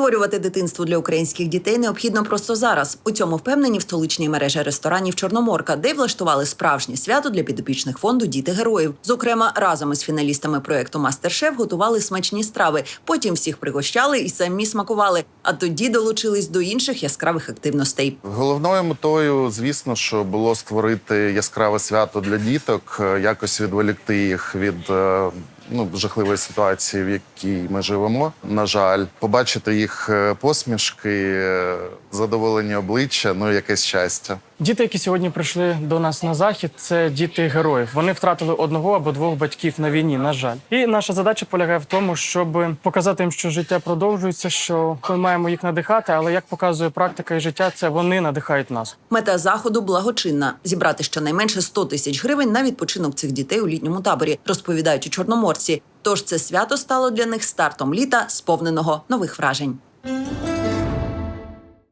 Створювати дитинство для українських дітей необхідно просто зараз. У цьому впевнені в столичній мережі ресторанів Чорноморка, де влаштували справжнє свято для підопічних фонду Діти героїв. Зокрема, разом із фіналістами проекту Мастер-шеф готували смачні страви. Потім всіх пригощали і самі смакували. А тоді долучились до інших яскравих активностей. Головною метою, звісно, що було створити яскраве свято для діток, е, якось відволікти їх від е, ну, жахливої ситуації, в якій ми живемо. На жаль, побачити їх е, посмішки, е, задоволені обличчя, ну якесь щастя. Діти, які сьогодні прийшли до нас на захід, це діти героїв. Вони втратили одного або двох батьків на війні. На жаль, і наша задача полягає в тому, щоб показати їм, що життя продовжується, що ми маємо їх надихати. Але як показує практика і життя, це вони надихають нас. Мета заходу благочинна зібрати щонайменше 100 тисяч гривень на відпочинок цих дітей у літньому таборі, розповідають у чорноморці. Тож це свято стало для них стартом літа, сповненого нових вражень.